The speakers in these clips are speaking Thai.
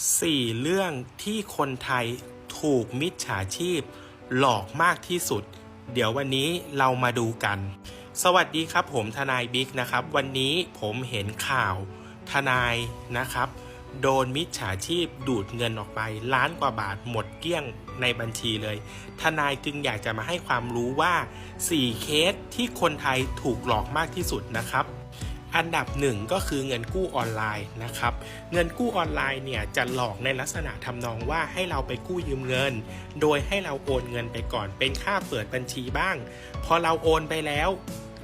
4 เรื่องที่คนไทยถูกมิจฉาชีพ หลอกมากที่สุด เดี๋ยววันนี้เรามาดูกัน สวัสดีครับผมทนายบิ๊กนะครับ วันนี้ผมเห็นข่าวทนายนะครับ โดนมิจฉาชีพดูดเงินออกไป ล้านกว่าบาทหมดเกลี้ยงในบัญชีเลย ทนายจึงอยากจะมาให้ความรู้ว่า 4 เคสที่คนไทยถูกหลอกมากที่สุดนะครับ อันดับหนึ่งก็คือเงินกู้ออนไลน์นะครับ เงินกู้ออนไลน์เนี่ยจะหลอกในลักษณะทำนองว่าให้เราไปกู้ยืมเงิน โดยให้เราโอนเงินไปก่อนเป็นค่าเปิดบัญชีบ้าง พอเราโอนไปแล้ว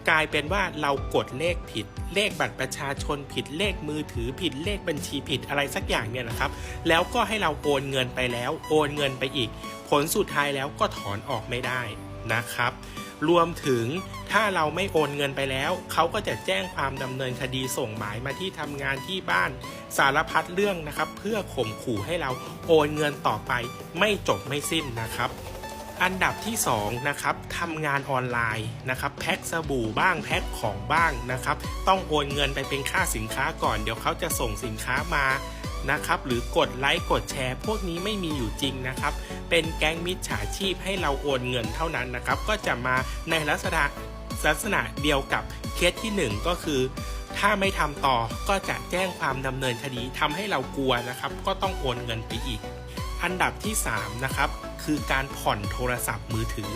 กลายเป็นว่าเรากดเลขผิด เลขบัตรประชาชนผิดเลขมือถือผิดเลขบัญชีผิดอะไรสักอย่างเนี่ยนะครับ แล้วก็ให้เราโอนเงินไปแล้ว โอนเงินไปอีก ผลสุดท้ายแล้วก็ถอนออกไม่ได้ นะครับ รวมถึงถ้าเราไม่โอนเงินไปแล้ว เขาก็จะแจ้งความดำเนินคดีส่งหมายมาที่ทำงานที่บ้านสารพัดเรื่องนะครับ เพื่อข่มขู่ให้เราโอนเงินต่อไป ไม่จบไม่สิ้นนะครับอันดับที่2นะครับทำงานออนไลน์นะครับแพ็คสบู่บ้างแพ็คของบ้างนะครับ ต้องโอนเงินไปเป็นค่าสินค้าก่อน เดี๋ยวเขาจะส่งสินค้ามา นะครับ หรือกดไลค์กดแชร์ พวกนี้ไม่มีอยู่จริงนะครับ เป็นแก๊งมิจฉาชีพให้เราโอนเงินเท่านั้นนะครับ ก็จะมาในลักษณะลักษณะเดียวกับเคสที่ 1 ก็คือ ถ้าไม่ทำต่อก็จะแจ้งความดำเนินคดีทำให้เรากลัวนะครับ ก็ต้องโอนเงินไปอีก อันดับที่3นะครับคือการผ่อนโทรศัพท์มือถือ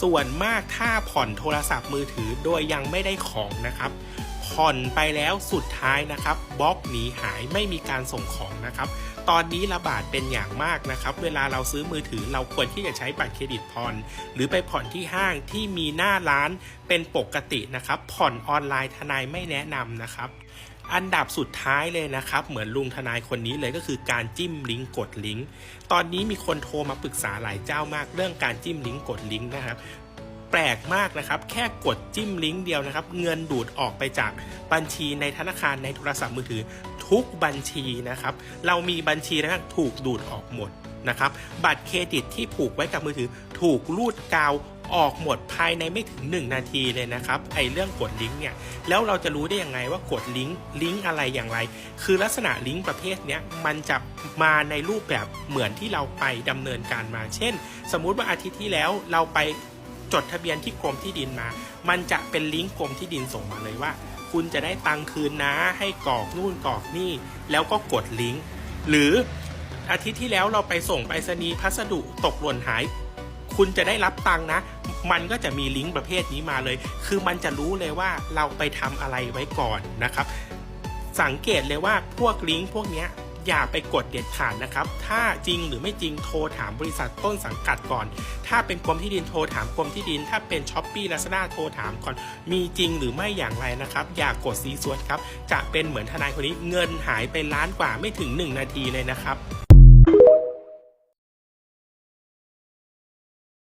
ส่วนมากถ้าผ่อนโทรศัพท์มือถือโดยยังไม่ได้ของนะครับ ผ่อนไปแล้วสุดท้ายนะครับบล็อกหนีหายไม่มีการส่งของนะครับ ตอนนี้ระบาดเป็นอย่างมากนะครับ เวลาเราซื้อมือถือเราควรที่จะใช้บัตรเครดิตผ่อน หรือไปผ่อนที่ห้างที่มีหน้าร้านเป็นปกตินะครับ ผ่อนออนไลน์ทนายไม่แนะนำนะครับอันดับสุดท้ายเลยนะครับ เหมือนลุงทนายคนนี้เลยก็คือการจิ้มลิงก์กดลิงก์ตอนนี้มีคนโทรมาปรึกษาหลายเจ้ามากเรื่องการจิ้มลิงก์กดลิงก์นะครับ แปลกมากนะครับ แค่กดจิ้มลิงก์เดียวนะครับ เงินดูดออกไปจากบัญชีในธนาคารในโทรศัพท์มือถือ ทุกบัญชีนะครับ เรามีบัญชีนะครับถูกดูดออกหมดนะครับ บัตรเครดิตที่ผูกไว้กับมือถือ ถูกรูดกาวออกหมดภายในไม่ถึง 1 นาทีเลยนะครับไอเรื่องกดลิงก์เนี่ยแล้วเราจะรู้ได้ยังไงว่ากดลิงก์ลิงก์อะไรอย่างไร คือลักษณะลิงก์ประเภทเนี้ยมันจะมาในรูปแบบเหมือนที่เราไปดำเนินการมา เช่น สมมุติว่าอาทิตย์ที่แล้วเราไป จดทะเบียนที่กรมที่ดินมา มันจะเป็นลิงก์กรมที่ดินส่งมาเลยว่า คุณจะได้ตังค์คืนนะ ให้กรอกนู่นกรอกนี่ แล้วก็กดลิงก์ หรืออาทิตย์ที่แล้วเราไปส่งไปรษณีย์พัสดุตกหล่นหาย คุณจะได้รับตังค์นะ มันก็จะมีลิงก์ประเภทนี้มาเลย คือมันจะรู้เลยว่าเราไปทำอะไรไว้ก่อนนะครับ สังเกตเลยว่าพวกลิงก์พวกนี้ อย่าไปกดเด็ดขาดนะครับ ถ้าจริงหรือไม่จริงโทรถามบริษัทต้นสังกัดก่อน ถ้าเป็นกรมที่ดินโทรถามกรมที่ดิน ถ้าเป็นช้อปปี้ลาซาด้าโทรถามก่อน มีจริงหรือไม่อย่างไรนะครับ อย่ากดซีซวดครับ จะเป็นเหมือนทนายคนนี้เงินหายไปล้านกว่าไม่ถึง 1 นาทีเลยนะครับ